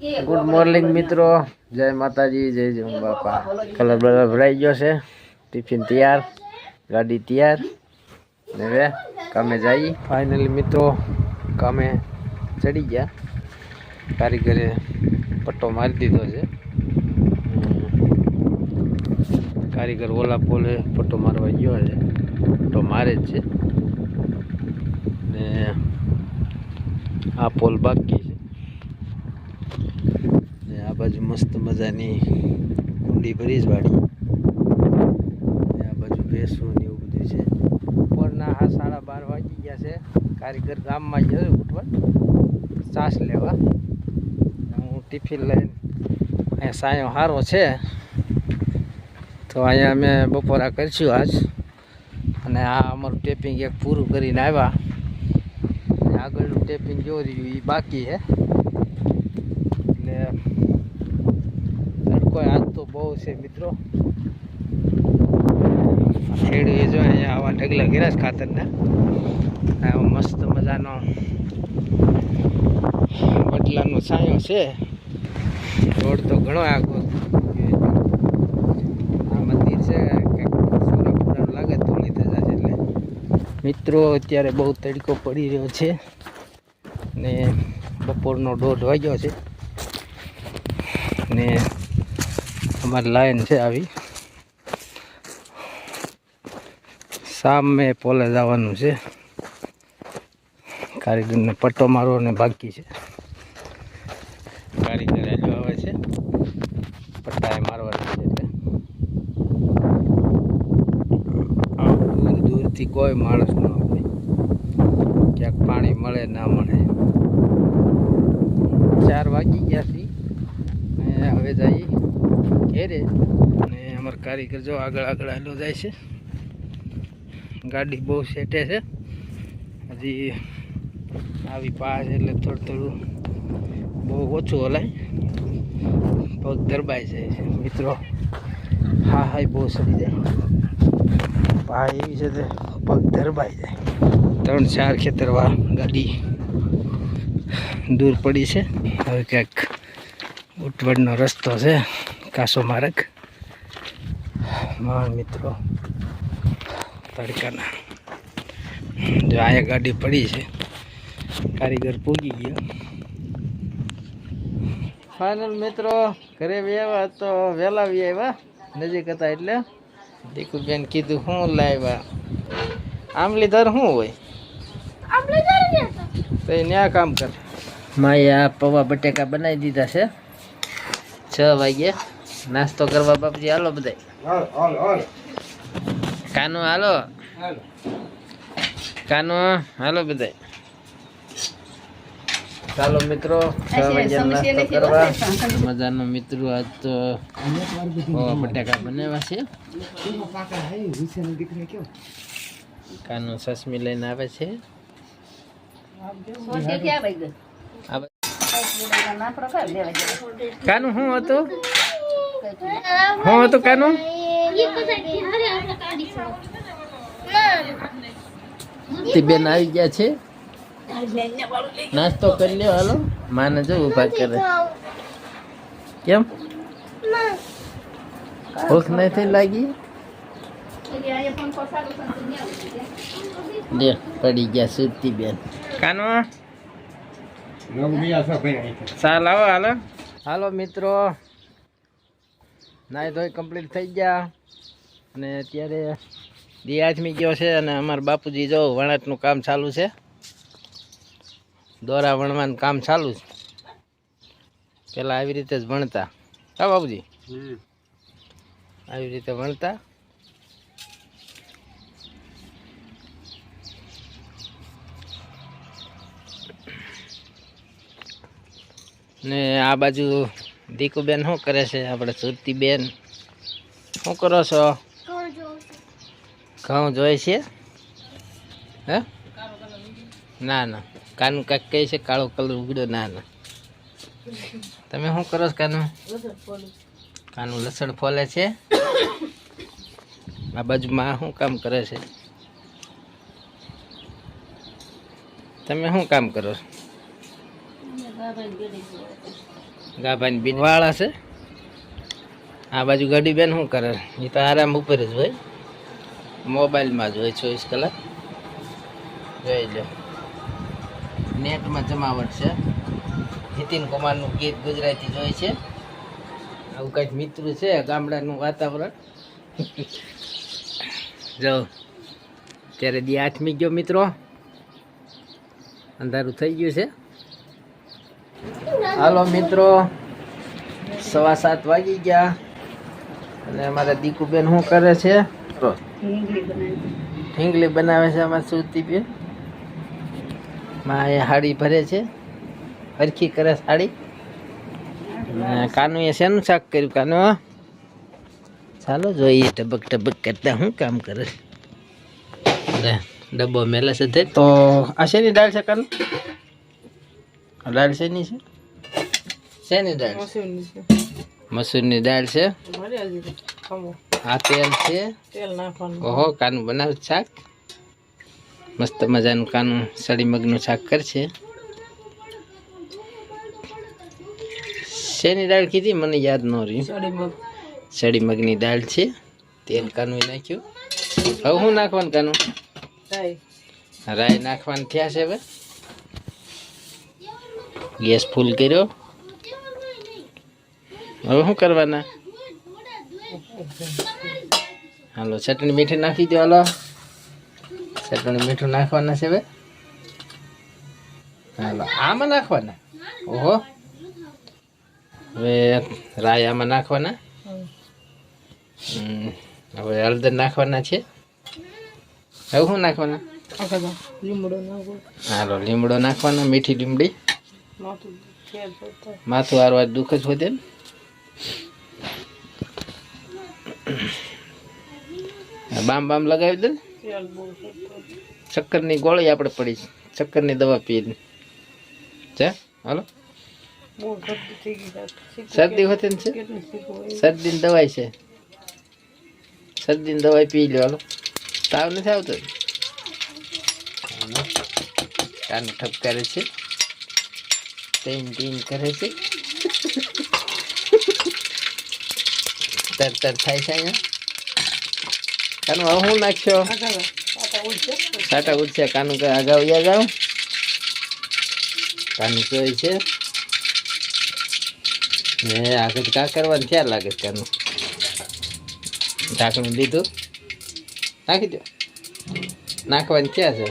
Good morning મિત્રો. જય માતાજી, જય જય બાપા. કલર બલર ભરાઈ ગયો છે. ટિફિન તૈયાર, ગાડી તૈયાર. ને હવે કામે જઈએ. ફાઇનલી મિત્રો, કામે ચડી ગયા. કારીગરે પટ્ટો મારી દીધો છે. કારીગર ઓલા પોલે પટ્ટો મારવા ગયો છે. પટ્ટો મારે જ છે. ને આ પોલ બાકી બાજુ મસ્ત મજાની કુંડી ભરી જ વાળી આ બાજુ ભેંસું ને એવું બધું છે. બપોરના આ સાડા બાર વાગી ગયા છે. કારીગર ગામમાં ગયો ઉઠવા ચાસ લેવા. હું ટિફિન લઈને અહીંયા સાયો સારો છે. તો અહીંયા અમે બપોરા કરીશું આજ. અને આ અમારું ટેપિંગ એક પૂરું કરીને આવ્યા. આગળનું ટેપિંગ જો રહ્યું એ બાકી છે એટલે તડકો આજ તો બહુ છે મિત્રો. ખેડૂએ જો અહીંયા આવા ઢગલા ગેરાજ ખાતરના. આવો મસ્ત મજાનો વડલાનો છાંયો છે. રોડ તો ઘણો આગળ આ મંદિર છે લાગે ધૂળી એટલે મિત્રો, અત્યારે બહુ તડકો પડી રહ્યો છે ને બપોરનો દોઢ વાગ્યો છે. ને અમારી લાઈન છે આવી. સામે પોલે જવાનું છે. કારીગરને પટ્ટો મારવાનો બાકી છે. કારીગર હજુ આવે છે. પટ્ટાએ મારવાનું છે દૂરથી કોઈ માણસ ન હોય. ક્યાંક પાણી મળે, ના મળે. ચાર વાગી ગયા હવે જઈએ. ઘેરે અને અમારા કારીગર જો આગળ આગળ હાલો જાય છે. ગાડી બહુ સેટે છે. હજી આવી પાસ એટલે થોડું થોડું બહુ ઓછું હલાય. પગ દરબાઈ જાય છે. મિત્રો, હા હા બહુ સડી જાય. પા એવી છે તે પગ ધરબાઈ જાય. ત્રણ, ચાર ખેતરવા ગાડી દૂર પડી છે. હવે ક્યાંક ઉટવડનો રસ્તો છે. કાસો માર્ગ માણ મિત્રો. તડકાના. જો અહીંયા ગાડી પડી છે. કારીગર પૂગી ગયો. ફાઇનલ મિત્રો. ઘરે આવ્યા તો વહેલા આવ્યા. નજીક હતા એટલે. દીકુબેન કીધું શું લાવ્યા? આમલી દર શું હોય? તો એ ન્યા કામ કર. આ પૌવા બટેકા બનાવી દીધા છે. છ વાગે નાસ્તો કરવા બાપજી હાલો બધા કાનો હાલો. કાનો હાલો બધા ચાલો મિત્રો નાસ્તો કરવા. મજાનો મિત્રો આજ તો બટાકા બનાવ્યા છે. કાનો સસમી લઈને આવે છે. કાનું શું હતું? શું તો કાનું? તે બેન આવી ગયા છે. નાસ્તો કરી લ્યો હાલો. માને જો ઊભા કરે. કેમ? ભૂખ નથી લાગી? લે પડી ગયા સુરતી બેન. કાનો? ચાલ આવો હાલો. હાલો મિત્રો. નાઈ ધોઈ કમ્પ્લીટ થઈ ગયા. અને અત્યારે દિયાથમી ગયો છે અને અમારા બાપુજી જો વણાટનું કામ ચાલુ છે. દોરા વણવાનું કામ ચાલુ છે. પેલા આવી રીતે જ વણતા. હા બાપુજી? આવી રીતે વણતા. ને આ બાજુ દીકુબેન શું કરે છે? આપણે સુરતીબેન શું કરો છો? ઘઉં જોઈએ છે? હે? ના ના. કાનું કાંઈક કહે છે, કાળો કલર ઉગડ્યો. ના ના. તમે શું કરો છો, કાનું? કાનું લસણ ફોલે છે? આ બાજુમાં શું કામ કરે છે? તમે શું કામ કરો છો? ગાભાની બીન વાળા છે. આ બાજુ ગાડી બેન શું કરે? એ તો આરામ ઉપર જ હોય. મોબાઈલમાં જ હોય ચોવીસ કલાક. જોઈ લો. નેટમાં જમાવટ છે. નીતિન કુમારનું ગીત ગુજરાતી જોઈ છે. આવું કંઈક મિત્ર છે ગામડાનું વાતાવરણ. જો ત્યારે દી આઠમી ગયો મિત્રો. અંધારું થઈ ગયું છે. હાલો મિત્રો, સવા સાત વાગી ગયા. અને અમારા દીકુબેન શું કરે છે? ઢીંગલી બનાવે છે અમારે સુરતી બેનમાં એ હાડી ભરે છે. હરખી કરે સાડી કાનું એ શેનું શાક કર્યું? કાનો ચાલો જોઈએ, ટબક ટબક કરતા હું કામ કરે ડબ્બો મેલે છે તો આ શેની દાળ છે કાનું? દાળ શેની છે? શેની દાળ મસૂરની દાળ છે? આ તેલ છે? તેલ નાખવાનું. ઓહો કાનું બનાવે શાક? મસ્ત મજાનું કાનું સળી મગનું શાક કરશે. શેની દાળ કીધી? મને યાદ ન સડી સળી મગની દાળ છે. તેલ કાનું નાખ્યું. હવે શું નાખવાનું કાનું? રાય નાખવાનું થયા છે હવે? ગેસ ફૂલ કર્યો. હવે શું કરવાના? હાલો ચટણી મીઠી નાખી દો હાલો. ચટણી મીઠું નાખવાના છે હવે? હાલો આમાં નાખવાના? ઓહો. હવે રાઈ આમાં નાખવાના? હવે હળદર નાખવાના છે? હવે શું નાખવાના? હાલો લીમડો નાખવાનો મીઠી લીમડી. માથું હારવા દુઃખ જ હોય બામ બામ લગાવી દે ચક્કરની ગોળી આપણે પડી. ચક્કરની દવા પીએ છે. હાલો. શરદી હોતી ને છે? શરદીની દવાઈ છે. શરદીની દવાઈ પી લો હાલો. તાવ નથી આવતો. કાનું ઠપકારે છે. ટીન ટીન કરે છે. તર તર થાય છે અહીંયા? કાનું હવે હું નાખ્યો? સાટા ઉડશે? કાનું કઈ અગાઉ અગાઉ કાનું જોઈ છે? ને આગળ કા કરવાનું? ક્યાં લાગે કાનું? ઢાંકણું દીધું? નાખી દો નાખવાની ક્યાં છે?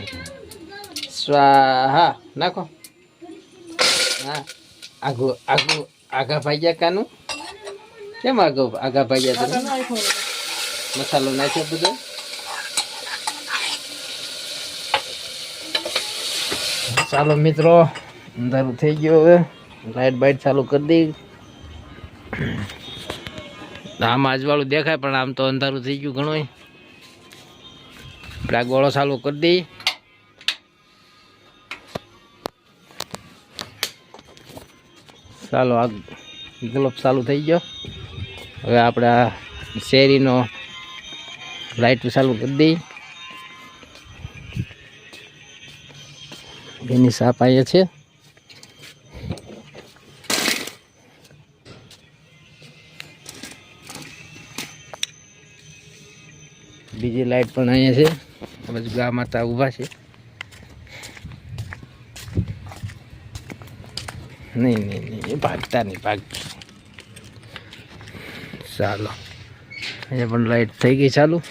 સ્વાહા, નાખો. હા. આગું આગું આગા ભાગ્યા કાનું? કેમ આગો આગા ભાગ્યા તમે? મસાલો નાખ્યો બધો? ચાલો મિત્રો અંધારું થઈ ગયું હવે. લાઈટ બાઈટ ચાલુ કરી દઈ. આમ આજવાળું દેખાય પણ આમ તો અંધારું થઈ ગયું ઘણું આપણે આ ગોળો ચાલુ કરી દઈ. ચાલો આ ગ્લોબ ચાલુ થઈ ગયો. હવે આપણે શેરીનો લાઈટ ચાલુ કરી દઈ. એની સાપ અહીંયા છે. બીજી લાઈટ પણ અહીંયા છે. આ ગા માતા ઊભા છે. નહીં નહીં નહીં ભાગતા નહીં, ભાગતા. ચાલો. અહીંયા પણ લાઈટ થઈ ગઈ ચાલુ.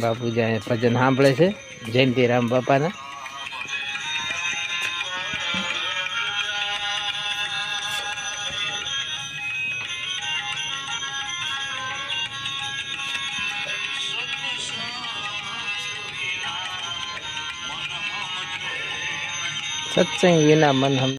બાપુજી અહીંયા ભજન સાંભળે છે જયંતિરામ બાપાના. સત્સંગ વિના મન હમ